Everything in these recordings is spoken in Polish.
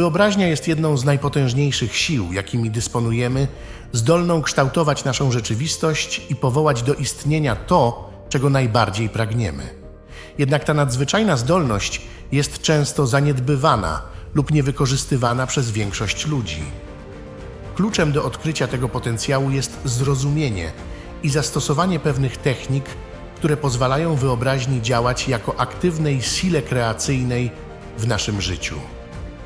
Wyobraźnia jest jedną z najpotężniejszych sił, jakimi dysponujemy, zdolną kształtować naszą rzeczywistość i powołać do istnienia to, czego najbardziej pragniemy. Jednak ta nadzwyczajna zdolność jest często zaniedbywana lub niewykorzystywana przez większość ludzi. Kluczem do odkrycia tego potencjału jest zrozumienie i zastosowanie pewnych technik, które pozwalają wyobraźni działać jako aktywnej sile kreacyjnej w naszym życiu.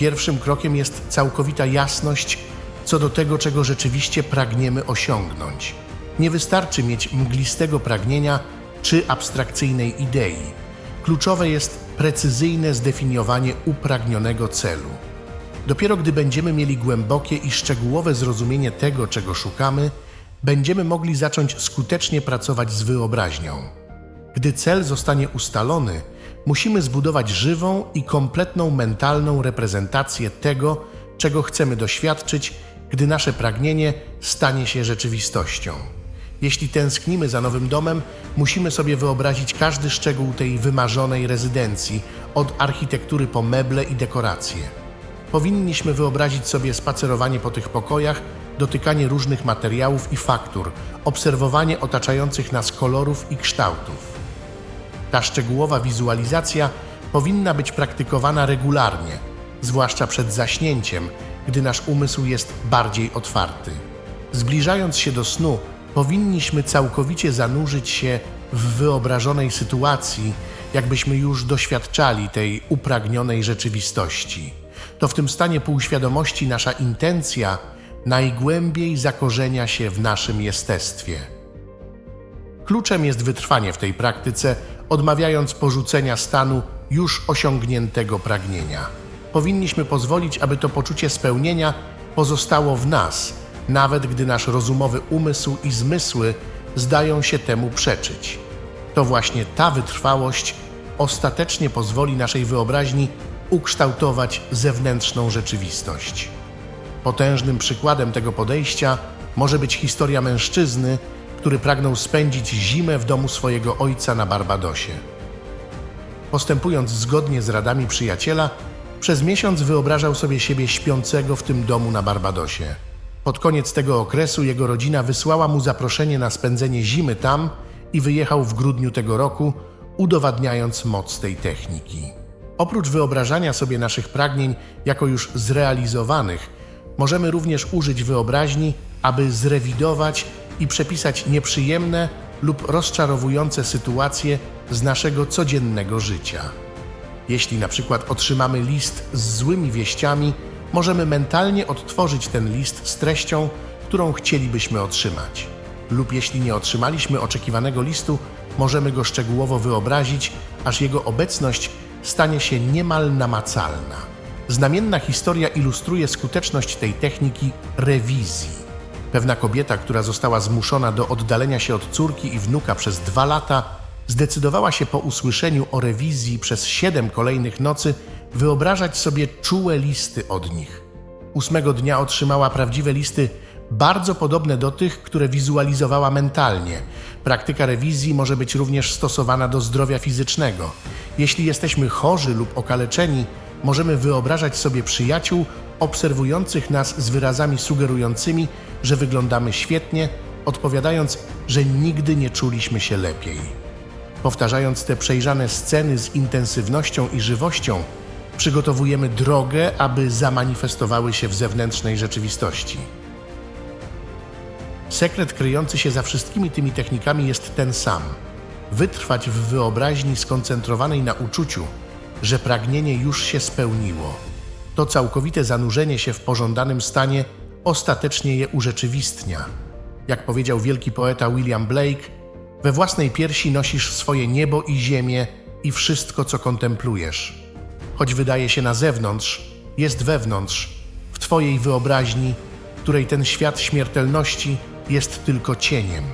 Pierwszym krokiem jest całkowita jasność co do tego, czego rzeczywiście pragniemy osiągnąć. Nie wystarczy mieć mglistego pragnienia czy abstrakcyjnej idei. Kluczowe jest precyzyjne zdefiniowanie upragnionego celu. Dopiero gdy będziemy mieli głębokie i szczegółowe zrozumienie tego, czego szukamy, będziemy mogli zacząć skutecznie pracować z wyobraźnią. Gdy cel zostanie ustalony, musimy zbudować żywą i kompletną mentalną reprezentację tego, czego chcemy doświadczyć, gdy nasze pragnienie stanie się rzeczywistością. Jeśli tęsknimy za nowym domem, musimy sobie wyobrazić każdy szczegół tej wymarzonej rezydencji, od architektury po meble i dekoracje. Powinniśmy wyobrazić sobie spacerowanie po tych pokojach, dotykanie różnych materiałów i faktur, obserwowanie otaczających nas kolorów i kształtów. Ta szczegółowa wizualizacja powinna być praktykowana regularnie, zwłaszcza przed zaśnięciem, gdy nasz umysł jest bardziej otwarty. Zbliżając się do snu, powinniśmy całkowicie zanurzyć się w wyobrażonej sytuacji, jakbyśmy już doświadczali tej upragnionej rzeczywistości. To w tym stanie półświadomości nasza intencja najgłębiej zakorzenia się w naszym jestestwie. Kluczem jest wytrwanie w tej praktyce, odmawiając porzucenia stanu już osiągniętego pragnienia. Powinniśmy pozwolić, aby to poczucie spełnienia pozostało w nas, nawet gdy nasz rozumowy umysł i zmysły zdają się temu przeczyć. To właśnie ta wytrwałość ostatecznie pozwoli naszej wyobraźni ukształtować zewnętrzną rzeczywistość. Potężnym przykładem tego podejścia może być historia mężczyzny, który pragnął spędzić zimę w domu swojego ojca na Barbadosie. Postępując zgodnie z radami przyjaciela, przez miesiąc wyobrażał sobie siebie śpiącego w tym domu na Barbadosie. Pod koniec tego okresu jego rodzina wysłała mu zaproszenie na spędzenie zimy tam i wyjechał w grudniu tego roku, udowadniając moc tej techniki. Oprócz wyobrażania sobie naszych pragnień jako już zrealizowanych, możemy również użyć wyobraźni, aby zrewidować i przepisać nieprzyjemne lub rozczarowujące sytuacje z naszego codziennego życia. Jeśli na przykład otrzymamy list z złymi wieściami, możemy mentalnie odtworzyć ten list z treścią, którą chcielibyśmy otrzymać. Lub jeśli nie otrzymaliśmy oczekiwanego listu, możemy go szczegółowo wyobrazić, aż jego obecność stanie się niemal namacalna. Znamienna historia ilustruje skuteczność tej techniki rewizji. Pewna kobieta, która została zmuszona do oddalenia się od córki i wnuka przez dwa lata, zdecydowała się po usłyszeniu o rewizji przez siedem kolejnych nocy wyobrażać sobie czułe listy od nich. Ósmego dnia otrzymała prawdziwe listy bardzo podobne do tych, które wizualizowała mentalnie. Praktyka rewizji może być również stosowana do zdrowia fizycznego. Jeśli jesteśmy chorzy lub okaleczeni, możemy wyobrażać sobie przyjaciół obserwujących nas z wyrazami sugerującymi, że wyglądamy świetnie, odpowiadając, że nigdy nie czuliśmy się lepiej. Powtarzając te przejrzane sceny z intensywnością i żywością, przygotowujemy drogę, aby zamanifestowały się w zewnętrznej rzeczywistości. Sekret kryjący się za wszystkimi tymi technikami jest ten sam: wytrwać w wyobraźni skoncentrowanej na uczuciu, że pragnienie już się spełniło. To całkowite zanurzenie się w pożądanym stanie ostatecznie je urzeczywistnia. Jak powiedział wielki poeta William Blake, we własnej piersi nosisz swoje niebo i ziemię i wszystko, co kontemplujesz. Choć wydaje się na zewnątrz, jest wewnątrz, w Twojej wyobraźni, której ten świat śmiertelności jest tylko cieniem.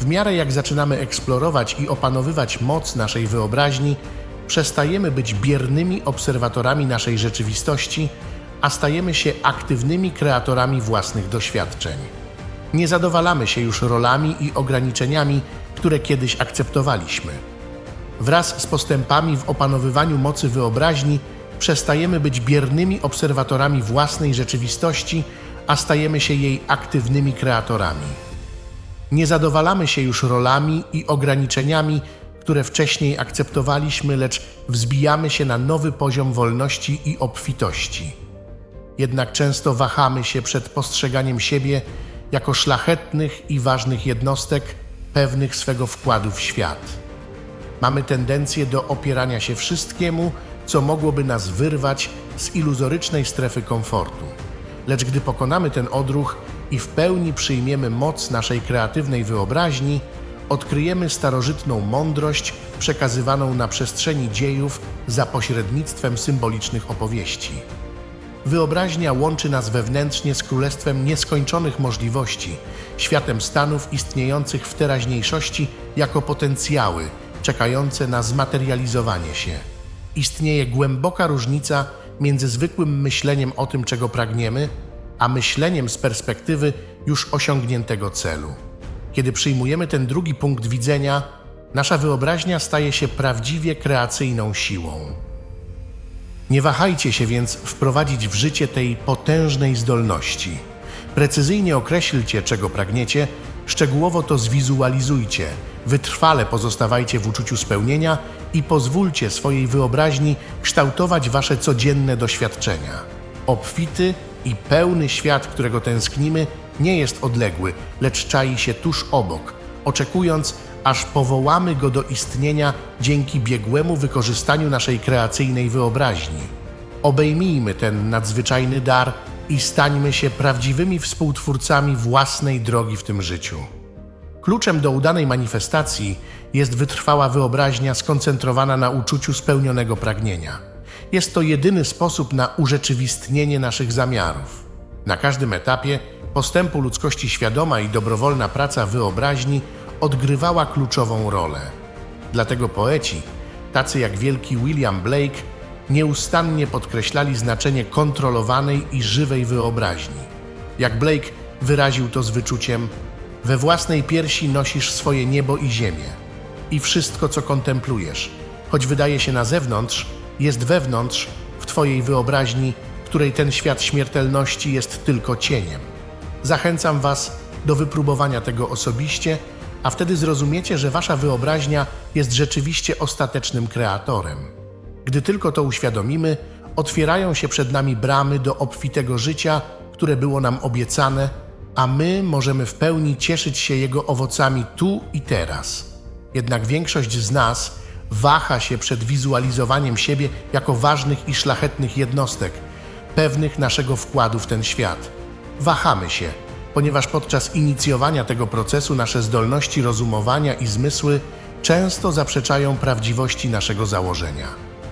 W miarę jak zaczynamy eksplorować i opanowywać moc naszej wyobraźni, przestajemy być biernymi obserwatorami naszej rzeczywistości, a stajemy się aktywnymi kreatorami własnych doświadczeń. Nie zadowalamy się już rolami i ograniczeniami, które kiedyś akceptowaliśmy. Wraz z postępami w opanowywaniu mocy wyobraźni przestajemy być biernymi obserwatorami własnej rzeczywistości, a stajemy się jej aktywnymi kreatorami. Nie zadowalamy się już rolami i ograniczeniami, które wcześniej akceptowaliśmy, lecz wzbijamy się na nowy poziom wolności i obfitości. Jednak często wahamy się przed postrzeganiem siebie jako szlachetnych i ważnych jednostek, pewnych swego wkładu w świat. Mamy tendencję do opierania się wszystkiemu, co mogłoby nas wyrwać z iluzorycznej strefy komfortu. Lecz gdy pokonamy ten odruch i w pełni przyjmiemy moc naszej kreatywnej wyobraźni, odkryjemy starożytną mądrość przekazywaną na przestrzeni dziejów za pośrednictwem symbolicznych opowieści. Wyobraźnia łączy nas wewnętrznie z królestwem nieskończonych możliwości, światem stanów istniejących w teraźniejszości jako potencjały, czekające na zmaterializowanie się. Istnieje głęboka różnica między zwykłym myśleniem o tym, czego pragniemy, a myśleniem z perspektywy już osiągniętego celu. Kiedy przyjmujemy ten drugi punkt widzenia, nasza wyobraźnia staje się prawdziwie kreacyjną siłą. Nie wahajcie się więc wprowadzić w życie tej potężnej zdolności. Precyzyjnie określcie, czego pragniecie, szczegółowo to zwizualizujcie, wytrwale pozostawajcie w uczuciu spełnienia i pozwólcie swojej wyobraźni kształtować wasze codzienne doświadczenia. Obfity i pełny świat, którego tęsknimy, nie jest odległy, lecz czai się tuż obok, oczekując, aż powołamy go do istnienia dzięki biegłemu wykorzystaniu naszej kreacyjnej wyobraźni. Obejmijmy ten nadzwyczajny dar i stańmy się prawdziwymi współtwórcami własnej drogi w tym życiu. Kluczem do udanej manifestacji jest wytrwała wyobraźnia skoncentrowana na uczuciu spełnionego pragnienia. Jest to jedyny sposób na urzeczywistnienie naszych zamiarów. Na każdym etapie postępu ludzkości świadoma i dobrowolna praca wyobraźni odgrywała kluczową rolę. Dlatego poeci, tacy jak wielki William Blake, nieustannie podkreślali znaczenie kontrolowanej i żywej wyobraźni. Jak Blake wyraził to z wyczuciem: We własnej piersi nosisz swoje niebo i ziemię. I wszystko, co kontemplujesz, choć wydaje się na zewnątrz, jest wewnątrz, w Twojej wyobraźni, której ten świat śmiertelności jest tylko cieniem. Zachęcam Was do wypróbowania tego osobiście, a wtedy zrozumiecie, że Wasza wyobraźnia jest rzeczywiście ostatecznym kreatorem. Gdy tylko to uświadomimy, otwierają się przed nami bramy do obfitego życia, które było nam obiecane, a my możemy w pełni cieszyć się jego owocami tu i teraz. Jednak większość z nas waha się przed wizualizowaniem siebie jako ważnych i szlachetnych jednostek, pewnych naszego wkładu w ten świat. Wahamy się, ponieważ podczas inicjowania tego procesu nasze zdolności rozumowania i zmysły często zaprzeczają prawdziwości naszego założenia.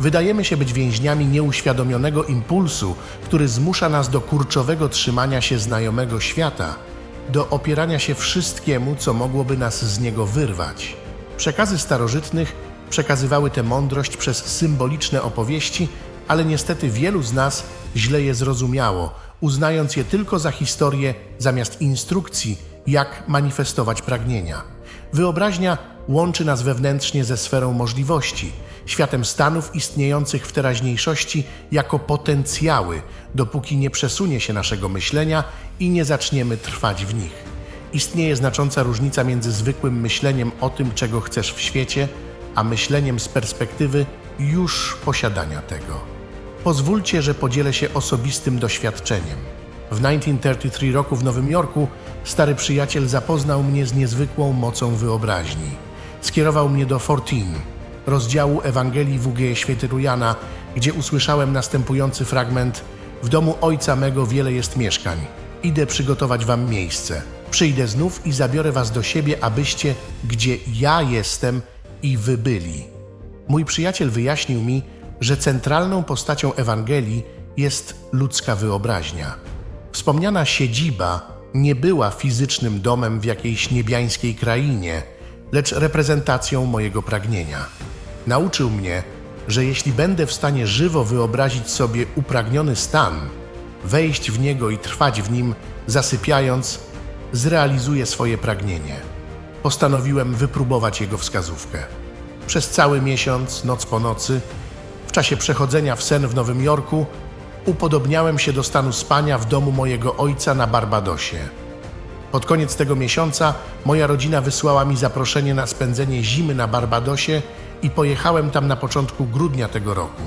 Wydajemy się być więźniami nieuświadomionego impulsu, który zmusza nas do kurczowego trzymania się znajomego świata, do opierania się wszystkiemu, co mogłoby nas z niego wyrwać. Przekazy starożytnych przekazywały tę mądrość przez symboliczne opowieści, ale niestety wielu z nas źle je zrozumiało, uznając je tylko za historię zamiast instrukcji, jak manifestować pragnienia. Wyobraźnia łączy nas wewnętrznie ze sferą możliwości, światem stanów istniejących w teraźniejszości jako potencjały, dopóki nie przesunie się naszego myślenia i nie zaczniemy trwać w nich. Istnieje znacząca różnica między zwykłym myśleniem o tym, czego chcesz w świecie, a myśleniem z perspektywy już posiadania tego. Pozwólcie, że podzielę się osobistym doświadczeniem. W 1933 roku w Nowym Jorku stary przyjaciel zapoznał mnie z niezwykłą mocą wyobraźni. Skierował mnie do 14, rozdziału Ewangelii W.G. Świętego Jana, gdzie usłyszałem następujący fragment W domu ojca mego wiele jest mieszkań. Idę przygotować wam miejsce. Przyjdę znów i zabiorę was do siebie, abyście, gdzie ja jestem, i wy byli. Mój przyjaciel wyjaśnił mi, że centralną postacią Ewangelii jest ludzka wyobraźnia. Wspomniana siedziba nie była fizycznym domem w jakiejś niebiańskiej krainie, lecz reprezentacją mojego pragnienia. Nauczył mnie, że jeśli będę w stanie żywo wyobrazić sobie upragniony stan, wejść w niego i trwać w nim, zasypiając, zrealizuję swoje pragnienie. Postanowiłem wypróbować jego wskazówkę. Przez cały miesiąc, noc po nocy, W czasie przechodzenia w sen w Nowym Jorku upodobniałem się do stanu spania w domu mojego ojca na Barbadosie. Pod koniec tego miesiąca moja rodzina wysłała mi zaproszenie na spędzenie zimy na Barbadosie i pojechałem tam na początku grudnia tego roku.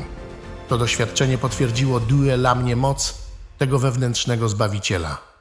To doświadczenie potwierdziło due dla mnie moc tego wewnętrznego zbawiciela.